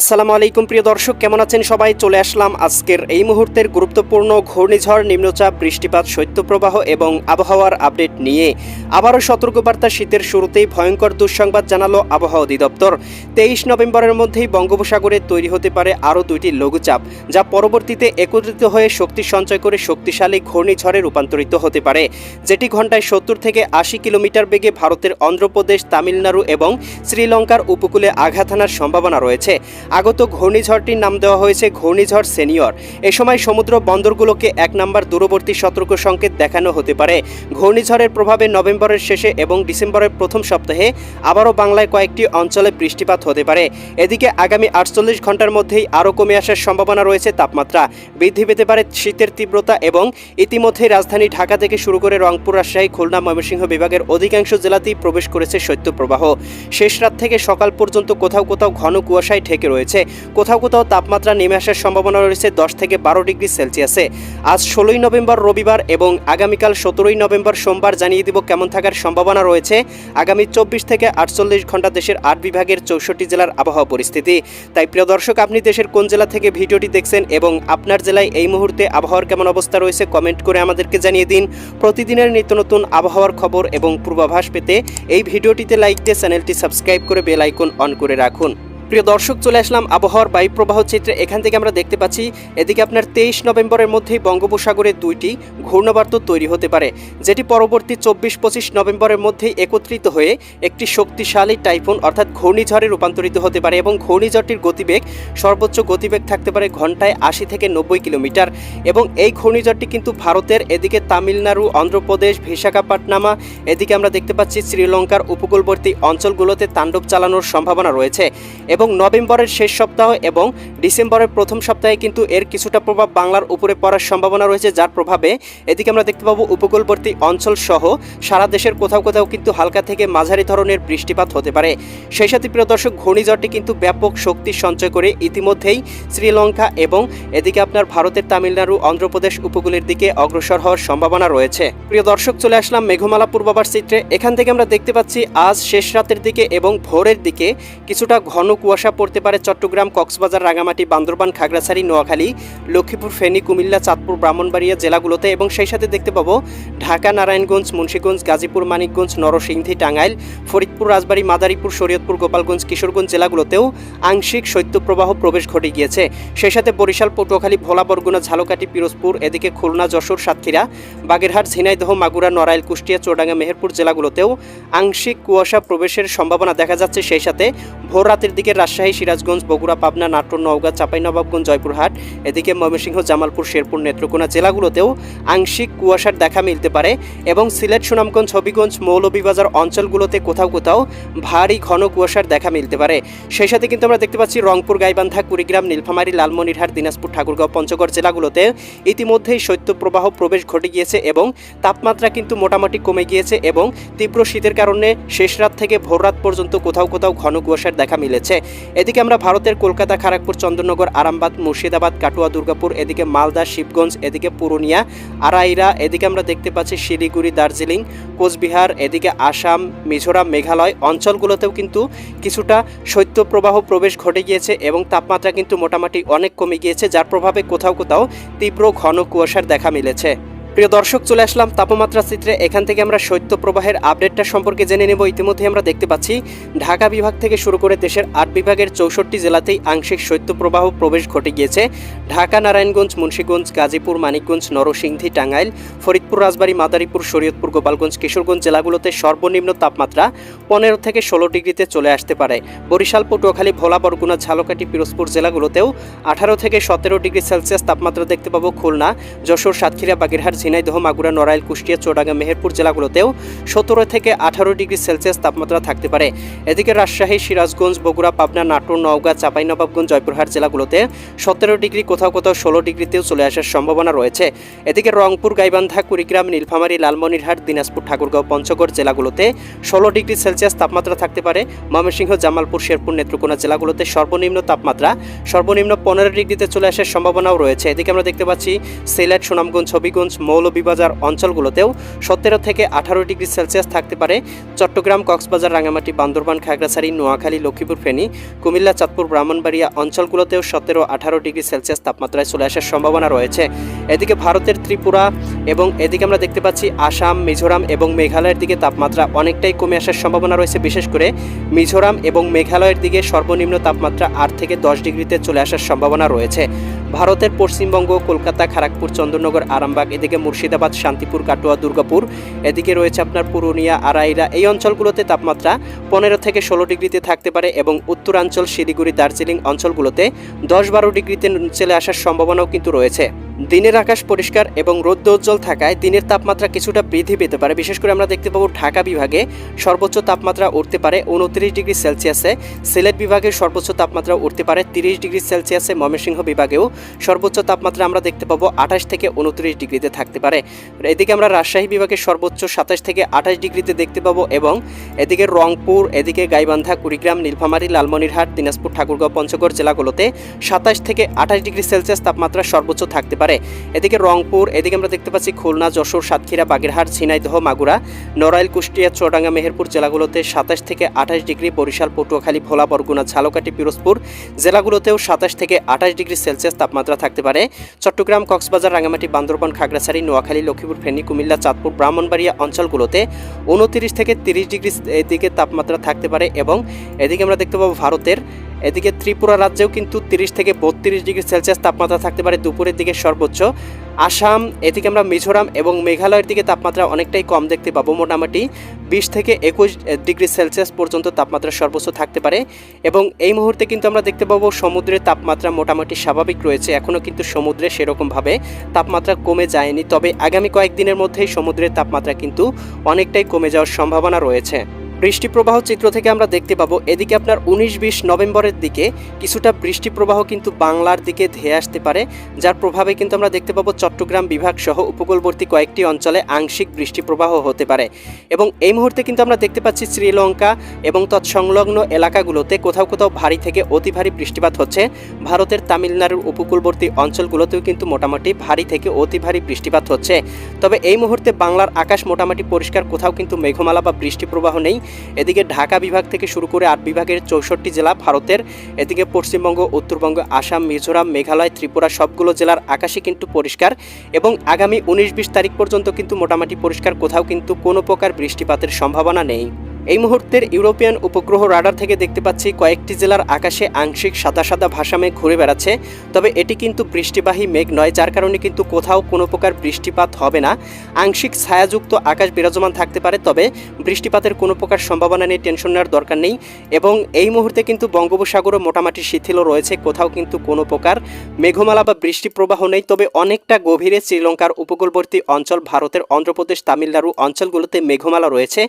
আসসালামু আলাইকুম, প্রিয় দর্শক, কেমন আছেন সবাই? চলে আসলাম আজকের এই মুহূর্তের গুরুত্বপূর্ণ ঘূর্ণিঝড়, নিম্নচাপ, বৃষ্টিপাত, শৈত্যপ্রবাহ এবং আবহাওয়ার আপডেট নিয়ে আবারও সতর্কবার্তা শীতের শুরুতেই ভয়ঙ্কর দুঃসংবাদ জানালো আবহাওয়া অধিদপ্তর। তেইশ নভেম্বরের মধ্যেই বঙ্গোপসাগরে তৈরি হতে পারে আরও দুইটি লঘুচাপ, যা পরবর্তীতে একত্রিত হয়ে শক্তি সঞ্চয় করে শক্তিশালী ঘূর্ণিঝড়ে রূপান্তরিত হতে পারে, যেটি ঘন্টায় সত্তর থেকে আশি কিলোমিটার বেগে ভারতের অন্ধ্রপ্রদেশ, তামিলনাড়ু এবং শ্রীলঙ্কার উপকূলে আঘাত হানার সম্ভাবনা রয়েছে। আগত ঘূর্ণিঝড়টির নাম দেওয়া হয়েছে ঘূর্ণিঝড় সেনিয়র। এ সময় সমুদ্র বন্দরগুলোকে এক নম্বর দূরবর্তী সতর্ক সংকেত দেখানো হতে পারে। ঘূর্ণিঝড়ের প্রভাবে নভেম্বরের শেষে এবং ডিসেম্বরের প্রথম সপ্তাহে আবারও বাংলায় কয়েকটি অঞ্চলে বৃষ্টিপাত হতে পারে। এদিকে আগামী আটচল্লিশ ঘণ্টার মধ্যেই আরও কমে আসার সম্ভাবনা রয়েছে তাপমাত্রা। বৃদ্ধি পেতে পারে শীতের তীব্রতা এবং ইতিমধ্যেই রাজধানী ঢাকা থেকে শুরু করে রংপুর, রাজশাহী, খুলনা, ময়মনসিংহ বিভাগের অধিকাংশ জেলাতেই প্রবেশ করেছে শৈত্যপ্রবাহ। শেষ রাত থেকে সকাল পর্যন্ত কোথাও কোথাও ঘন কুয়াশায় ঢেকে রয়েছে। কোথাও কোথাও তাপমাত্রা নেমে আসার সম্ভাবনা রয়েছে দশ থেকে বারো ডিগ্রি সেলসিয়াসে। আজ ষোলোই নভেম্বর রবিবার এবং আগামীকাল সতেরোই নভেম্বর সোমবার জানিয়ে দিব কেমন থাকার সম্ভাবনা রয়েছে। আগামী চব্বিশ থেকে আটচল্লিশ ঘণ্টা দেশের আট বিভাগের চৌষট্টি জেলার আবহাওয়া পরিস্থিতি। তাই প্রিয় দর্শক, আপনি দেশের কোন জেলা থেকে ভিডিওটি দেখছেন এবং আপনার জেলায় এই মুহূর্তে আবহাওয়ার কেমন অবস্থা রয়েছে কমেন্ট করে আমাদেরকে জানিয়ে দিন। প্রতিদিনের নিত্য নতুন আবহাওয়ার খবর এবং পূর্বাভাস পেতে এই ভিডিওটিতে লাইক দিয়ে চ্যানেলটি সাবস্ক্রাইব করে বেল আইকন অন করে রাখুন। প্রিয় দর্শক, চলে আসলাম আবহাওয়ার বায়ু প্রবাহ চিত্রে। এখান থেকে আমরা দেখতে পাচ্ছি, এদিকে আপনার তেইশ নভেম্বরের মধ্যেই বঙ্গোপসাগরে দুইটি ঘূর্ণবার্ত তৈরি হতে পারে, যেটি পরবর্তী চব্বিশ পঁচিশ নভেম্বরের মধ্যেই একত্রিত হয়ে একটি শক্তিশালী টাইফুন, অর্থাৎ ঘূর্ণিঝড়ে রূপান্তরিত হতে পারে এবং ঘূর্ণিঝড়টির গতিবেগ, সর্বোচ্চ গতিবেগ থাকতে পারে ঘন্টায় আশি থেকে নব্বই কিলোমিটার। এবং এই ঘূর্ণিঝড়টি কিন্তু ভারতের এদিকে তামিলনাড়ু, অন্ধ্রপ্রদেশ বিশাখাপট্টনামা এদিকে আমরা দেখতে পাচ্ছি শ্রীলঙ্কার উপকূলবর্তী অঞ্চলগুলোতে তাণ্ডব চালানোর সম্ভাবনা রয়েছে। এবং নভেম্বরের শেষ সপ্তাহ এবং ডিসেম্বরের প্রথম সপ্তাহে কিন্তু এর কিছুটা প্রভাব বাংলার উপরে পড়ার সম্ভাবনা রয়েছে, যার প্রভাবে এদিকে আমরা দেখতে পাবো উপকূলবর্তী অঞ্চল সহ সারা দেশের কোথাও কোথাও কিন্তু হালকা থেকে মাঝারি ধরনের বৃষ্টিপাত হতে পারে। সেই সাথে প্রিয় দর্শক, ঘূর্ণিঝড়টি কিন্তু ব্যাপক শক্তি সঞ্চয় করে ইতিমধ্যেই শ্রীলঙ্কা এবং এদিকে আপনার ভারতের তামিলনাড়ু, অন্ধ্রপ্রদেশ উপকূলের দিকে অগ্রসর হওয়ার সম্ভাবনা রয়েছে। প্রিয় দর্শক, চলে আসলাম মেঘমালা পূর্বাভাস চিত্রে। এখান থেকে আমরা দেখতে পাচ্ছি, আজ শেষ রাতের দিকে এবং ভোরের দিকে কিছুটা ঘন কুয়াশা পড়তে পারে চট্টগ্রাম, কক্সবাজার, রাঙামাটি, বান্দরবান, খাগড়াছড়ি, নোয়াখালী, লক্ষ্মীপুর, ফেনী, কুমিল্লা, চাঁদপুর, ব্রাহ্মণবাড়িয়া জেলাগুলোতে এবং সেই সাথে দেখতে পাবো ঢাকা, নারায়ণগঞ্জ, মুন্সীগঞ্জ, গাজীপুর, মানিকগঞ্জ, নরসিংদী, টাঙ্গাইল, ফরিদপুর, রাজবাড়ী, মাদারীপুর, শরীয়তপুর, গোপালগঞ্জ, কিশোরগঞ্জ জেলাগুলোতেও আংশিক শৈত্যপ্রবাহ প্রবেশ ঘটে গিয়েছে। সেই সাথে বরিশাল, পটুয়াখালী, ভোলা, বরগুনা, ঝালকাঠি, পিরোজপুর, এদিকে খুলনা, যশোর, সাতক্ষীরা, বাগেরহাট, ঝিনাইদহ, মাগুরা, নড়াইল, কুষ্টিয়া চৌডাঙ্গা মেহেরপুর জেলাগুলোতেও আংশিক কুয়াশা প্রবেশের সম্ভাবনা দেখা যাচ্ছে। সেই সাথে ভোর রাতের দিকে রাজশাহী, সিরাজগঞ্জ, বগুড়া, পাবনা, নাটোর, নওগাঁ চাঁপাইনবাবগঞ্জ জয়পুরহাট, এদিকে ময়মনসিংহ, জামালপুর, শেরপুর, নেত্রকোনা জেলাগুলোতেও আংশিক কুয়াশার দেখা মিলতে পারে এবং সিলেট, সুনামগঞ্জ, হবিগঞ্জ, মৌলভীবাজার অঞ্চলগুলোতে কোথাও কোথাও ভারী ঘন কুয়াশার দেখা মিলতে পারে। সেই সাথে কিন্তু আমরা দেখতে পাচ্ছি রংপুর, গাইবান্ধা, কুড়িগ্রাম, নীলফামারী, লালমনিরহাট, দিনাজপুর, ঠাকুরগাঁও, পঞ্চগড় জেলাগুলোতে ইতিমধ্যেই শৈত্যপ্রবাহ প্রবেশ ঘটে গিয়েছে এবং তাপমাত্রা কিন্তু মোটামুটি কমে গিয়েছে এবং তীব্র শীতের কারণে শেষ রাত থেকে ভোর রাত পর্যন্ত কোথাও কোথাও ঘন কুয়াশার দেখা মিলেছে। এদিকে আমরা ভারতের কলকাতা খড়গপুর চন্দ্রনগর, আরামবাগ, মুর্শিদাবাদ, কাটুয়া, দুর্গাপুর, এদিকে মালদা, শিবগঞ্জ, এদিকে পুরুলিয়া, আরাইরা, এদিকে আমরা দেখতে পাচ্ছি শিলিগুড়ি, দার্জিলিং, কোচবিহার, এদিকে আসাম, মিজোরাম, মেঘালয় অঞ্চলগুলোতেও কিন্তু কিছুটা শৈত্যপ্রবাহ প্রবেশ ঘটে গিয়েছে এবং তাপমাত্রা কিন্তু মোটামুটি অনেক কমে গিয়েছে, যার প্রভাবে কোথাও কোথাও তীব্র ঘন কুয়াশার দেখা মিলেছে। প্রিয় দর্শক, চলে আসলাম তাপমাত্রা চিত্রে। এখান থেকে আমরা শৈত্যপ্রবাহের আপডেটটা সম্পর্কে জেনে নেব। ইতিমধ্যে আমরা দেখতে পাচ্ছি, ঢাকা বিভাগ থেকে শুরু করে দেশের আট বিভাগের চৌষট্টি জেলাতেই আংশিক শৈত্যপ্রবাহ প্রবেশ ঘটে গিয়েছে। ঢাকা, নারায়ণগঞ্জ, মুন্সীগঞ্জ, গাজীপুর, মানিকগঞ্জ, নরসিংদী, টাঙ্গাইল, ফরিদপুর, রাজবাড়ী, মাদারীপুর, শরীয়তপুর, গোপালগঞ্জ, কিশোরগঞ্জ জেলাগুলোতে সর্বনিম্ন তাপমাত্রা পনেরো থেকে ষোলো ডিগ্রিতে চলে আসতে পারে। বরিশাল, পটুয়াখালী, ভোলা, বরগুনা, ঝালকাঠি, পিরোজপুর জেলাগুলোতেও আঠারো থেকে সতেরো ডিগ্রি সেলসিয়াস তাপমাত্রা দেখতে পাবো খুলনা, যশোর, সাতক্ষীরা, বাগেরহাট ঝিনাইদহ, মাগুরা, নড়াইল, কুষ্টিয়া, চৌডাঙ্গা, মেহেরপুর জেলাগুলোতেও সতেরো থেকে আঠারো ডিগ্রি সেলসিয়াস তাপমাত্রা থাকতে পারে। এদিকে রাজশাহী, সিরাজগঞ্জ, বগুড়া, পাবনা, নাটোর, নওগাঁ চাঁপাইনবাবগঞ্জ জয়পুরহাট জেলাগুলোতে সতেরো ডিগ্রি, কোথাও কোথাও ষোলো ডিগ্রিতেও চলে আসার সম্ভাবনা রয়েছে। এদিকে রংপুর, গাইবান্ধা, কুড়িগ্রাম, নীলফামারী, লালমনিরহাট, দিনাজপুর, ঠাকুরগাঁও, পঞ্চগড় জেলাগুলোতে ষোলো ডিগ্রি সেলসিয়াস তাপমাত্রা থাকতে পারে। ময়মনসিংহ, জামালপুর, শেরপুর, নেত্রকোনা জেলাগুলোতে সর্বনিম্ন তাপমাত্রা সর্বনিম্ন পনেরো ডিগ্রিতে চলে আসার সম্ভাবনাও রয়েছে। এদিকে আমরা দেখতে পাচ্ছি সিলেট, সুনামগঞ্জ, হবিগঞ্জ মৌলভীবাজার অঞ্চলগুলোতেও সতেরো থেকে আঠারো ডিগ্রি সেলসিয়াস থাকতে পারে। চট্টগ্রাম, কক্সবাজার রাঙামাটি বান্দরবান, খাগড়াছড়ি, নোয়াখালী, লক্ষ্মীপুর, ফেনী, কুমিল্লা, চাঁদপুর, ব্রাহ্মণবাড়িয়া অঞ্চলগুলোতেও সতেরো, আঠারো ডিগ্রি সেলসিয়াস তাপমাত্রায় চলে আসার সম্ভাবনা রয়েছে। এদিকে ভারতের ত্রিপুরা এবং এদিকে আমরা দেখতে পাচ্ছি আসাম, মিজোরাম এবং মেঘালয়ের দিকে তাপমাত্রা অনেকটাই কমে আসার সম্ভাবনা রয়েছে। বিশেষ করে মিজোরাম এবং মেঘালয়ের দিকে সর্বনিম্ন তাপমাত্রা আট থেকে দশ ডিগ্রিতে চলে আসার সম্ভাবনা রয়েছে। ভারতের পশ্চিমবঙ্গ, কলকাতা খড়গপুর চন্দ্রনগর, আরামবাগ, এদিকে মুর্শিদাবাদ, শান্তিপুর, কাটোয়া, দুর্গাপুর, এদিকে রয়েছে আপনার পুরুলিয়া আড়াইরা এই অঞ্চলগুলোতে তাপমাত্রা পনেরো থেকে ষোলো ডিগ্রিতে থাকতে পারে এবং উত্তরাঞ্চল, শিলিগুড়ি, দার্জিলিং অঞ্চলগুলোতে দশ বারো ডিগ্রিতে চলে আসার সম্ভাবনাও কিন্তু রয়েছে। দিনের আকাশ পরিষ্কার এবং রৌদ্রোজ্জ্বল থাকায় দিনের তাপমাত্রা কিছুটা বৃদ্ধি পেতে পারে। বিশেষ করে আমরা দেখতে পাবো ঢাকা বিভাগে সর্বোচ্চ তাপমাত্রা উঠতে পারে উনত্রিশ ডিগ্রি সেলসিয়াসে, সিলেট বিভাগের সর্বোচ্চ তাপমাত্রা উঠতে পারে তিরিশ ডিগ্রি সেলসিয়াসে, ময়মনসিংহ বিভাগেও সর্বোচ্চ তাপমাত্রা আমরা দেখতে পাবো আঠাশ থেকে উনত্রিশ ডিগ্রিতে থাকতে পারে। এদিকে আমরা রাজশাহী বিভাগের সর্বোচ্চ সাতাশ থেকে আঠাশ ডিগ্রিতে দেখতে পাবো এবং এদিকে রংপুর, এদিকে গাইবান্ধা, কুড়িগ্রাম, নীলফামারী, লালমনিরহাট, দিনাজপুর, ঠাকুরগাঁও, পঞ্চগড় জেলাগুলোতে সাতাশ থেকে আঠাশ ডিগ্রি সেলসিয়াস তাপমাত্রা সর্বোচ্চ থাকতে পারে। এদিকে রংপুর, এদিকে আমরা দেখতে পাচ্ছি খুলনা, যশোর, সাতক্ষীরা, বাগেরহাট, ঝিনাইদহ, মাগুরা, নড়াইল, কুষ্টিয়া, চুয়াডাঙ্গা, মেহেরপুর জেলাগুলোতে সাতাশ থেকে আঠাশ ডিগ্রি বরিশাল, পটুয়াখালী, ভোলা, বরগুনা, ঝালকাঠি, পিরোজপুর জেলাগুলোতেও সাতাশ থেকে আঠাশ ডিগ্রি সেলসিয়াস তাপমাত্রা থাকতে পারে। চট্টগ্রাম, কক্সবাজার রাঙামাটি বান্দরবান, খাগড়াছড়ি, নোয়াখালী, লক্ষ্মীপুর, ফেনী, কুমিল্লা, চাঁদপুর, ব্রাহ্মণবাড়িয়া অঞ্চলগুলোতে উনত্রিশ থেকে তিরিশ ডিগ্রি এদিকে তাপমাত্রা থাকতে পারে এবং এদিকে আমরা দেখতে পাবো ভারতের এদিকে ত্রিপুরা রাজ্যেও কিন্তু তিরিশ থেকে বত্রিশ ডিগ্রি সেলসিয়াস তাপমাত্রা থাকতে পারে দুপুরের দিকে সর্বোচ্চ। আসাম, এদিকে আমরা মিজোরাম এবং মেঘালয়ের দিকে তাপমাত্রা অনেকটাই কম দেখতে পাবো মোটামুটি। বিশ থেকে একুশ ডিগ্রি সেলসিয়াস পর্যন্ত তাপমাত্রা সর্বোচ্চ থাকতে পারে এবং এই মুহূর্তে কিন্তু আমরা দেখতে পাবো সমুদ্রের তাপমাত্রা মোটামুটি স্বাভাবিক রয়েছে। এখনও কিন্তু সমুদ্রে সেরকমভাবে তাপমাত্রা কমে যায়নি। তবে আগামী কয়েকদিনের মধ্যেই সমুদ্রের তাপমাত্রা কিন্তু অনেকটাই কমে যাওয়ার সম্ভাবনা রয়েছে। বৃষ্টি প্রবাহ চিত্র থেকে আমরা দেখতে পাবো, এদিকে আপনার উনিশ বিশ নভেম্বরের দিকে কিছুটা বৃষ্টি প্রবাহ কিন্তু বাংলার দিকে ধেয়ে আসতে পারে। যার প্রভাবে কিন্তু আমরা দেখতে পাবো চট্টগ্রাম বিভাগ সহ উপকূলবর্তী কয়েকটি অঞ্চলে আংশিক বৃষ্টি প্রবাহ হতে পারে। এবং এই মুহূর্তে কিন্তু আমরা দেখতে পাচ্ছি শ্রীলঙ্কা এবং তৎসংলগ্ন এলাকাগুলোতে কোথাও কোথাও ভারী থেকে অতি ভারী বৃষ্টিপাত হচ্ছে। ভারতের তামিলনাড়ুর উপকূলবর্তী অঞ্চলগুলোতেও কিন্তু মোটামুটি ভারী থেকে অতি ভারী বৃষ্টিপাত হচ্ছে। তবে এই মুহূর্তে বাংলার আকাশ মোটামুটি পরিষ্কার, কোথাও কিন্তু মেঘমালা বা বৃষ্টি প্রবাহ নেই। এদিকে ঢাকা বিভাগ থেকে শুরু করে আট বিভাগের চৌষট্টি জেলা ভারতের, এদিকে পশ্চিমবঙ্গ, উত্তরবঙ্গ, আসাম, মিজোরাম, মেঘালয়, ত্রিপুরা সবগুলো জেলার আকাশে কিন্তু পরিষ্কার এবং আগামী উনিশ বিশ তারিখ পর্যন্ত কিন্তু মোটামুটি পরিষ্কার, কোথাও কিন্তু কোনো প্রকার বৃষ্টিপাতের সম্ভাবনা নেই। এই মুহূর্তের ইউরোপিয়ান উপগ্রহ রাডার থেকে দেখতে পাচ্ছি কয়েকটি জেলার আকাশে আংশিক সাদা সাদা ভাসা মেঘ ঘুরে বেড়াচ্ছে। তবে এটি কিন্তু বৃষ্টিবাহী মেঘ নয়, যার কারণে কিন্তু কোথাও কোনো প্রকার বৃষ্টিপাত হবে না। আংশিক ছায়াযুক্ত আকাশ বিরাজমান থাকতে পারে, তবে বৃষ্টিপাতের কোনো প্রকার সম্ভাবনা নেই, টেনশন নেওয়ার দরকার নেই। এবং এই মুহূর্তে কিন্তু বঙ্গোপসাগরও মোটামুটি শিথিলও রয়েছে, কোথাও কিন্তু কোনো প্রকার মেঘমালা বা বৃষ্টি প্রবাহ নেই। তবে অনেকটা গভীরে শ্রীলঙ্কার উপকূলবর্তী অঞ্চল, ভারতের অন্ধ্রপ্রদেশ, তামিলনাড়ু অঞ্চলগুলোতে মেঘমালা রয়েছে।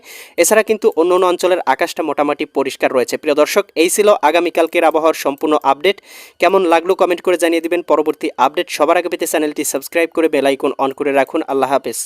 এছাড়া কিন্তু অন্য অন্য অঞ্চলের আকাশটা মোটামুটি পরিষ্কার রয়েছে। প্রিয় দর্শক, এই ছিল আগামীকালকের আবহাওয়ার সম্পূর্ণ আপডেট। কেমন লাগল কমেন্ট করে জানিয়ে দিবেন। পরবর্তী আপডেট সবার আগে পেতে চ্যানেলটি সাবস্ক্রাইব করে বেলাইকন অন করে রাখুন। আল্লাহ হাফেজ।